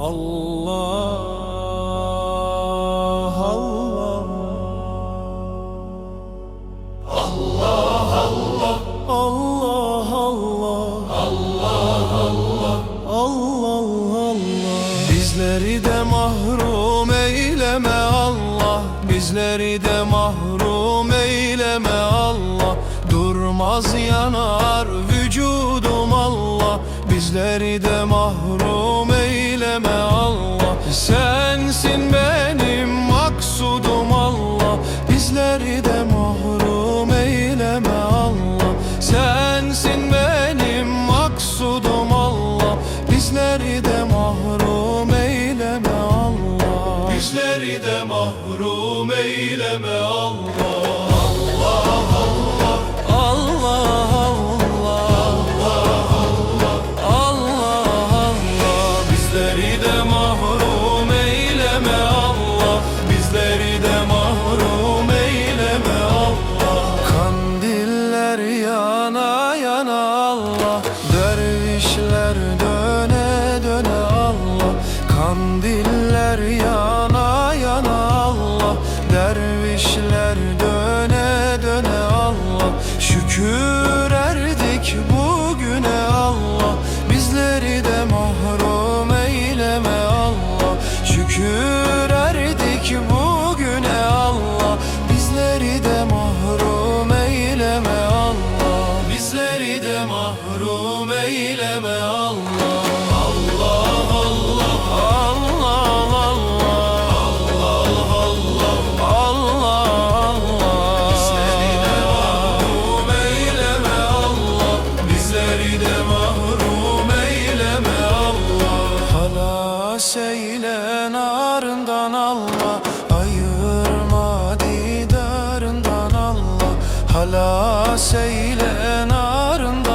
Allah Allah. Allah Allah. Allah Allah Bizleri de mahrum eyleme Allah. Bizleri de mahrum eyleme Allah. Durmaz yanar vücudum. Allah Bizleri de mahrum eyleme Allah. Sensin benim maksudum Allah. Bizleri de mahrum eyleme Allah. Sensin benim maksudum Allah. Bizleri de mahrum eyleme Allah. Bizleri de mahrum eyleme Allah Allah. Dervişler döne döne Allah. Kandiller yana yana Allah. Dervişler döne döne Allah. Şükür eyleme Allah Allah Allah. Allah Allah Allah Allah Bizleri de mahrum Allah. Bizleri mahrum eyleme Allah Halas eyle narından Allah. Ayırma Allah Halas eyle narından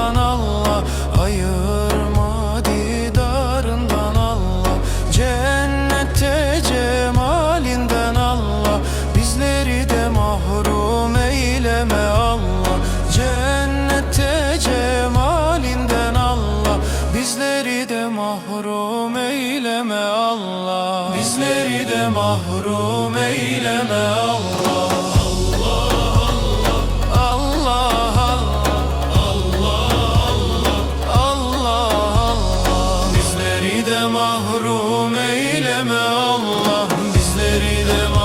Bizleri de mahrum eyleme Allah Bizleri de mahrum eyleme Allah mahrum eyleme Allah Bizleri de mahrum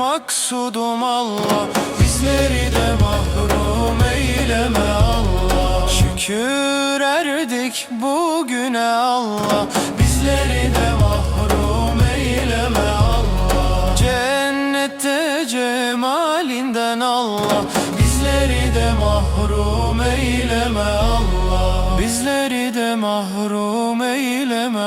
maksudum Allah. Bizleri de mahrum eyleme Allah. Şükür erdik bugüne Allah. Bizleri de mahrum eyleme Allah. Cennette cemalinden Allah. Bizleri de mahrum eyleme Allah. Bizleri de mahrum eyleme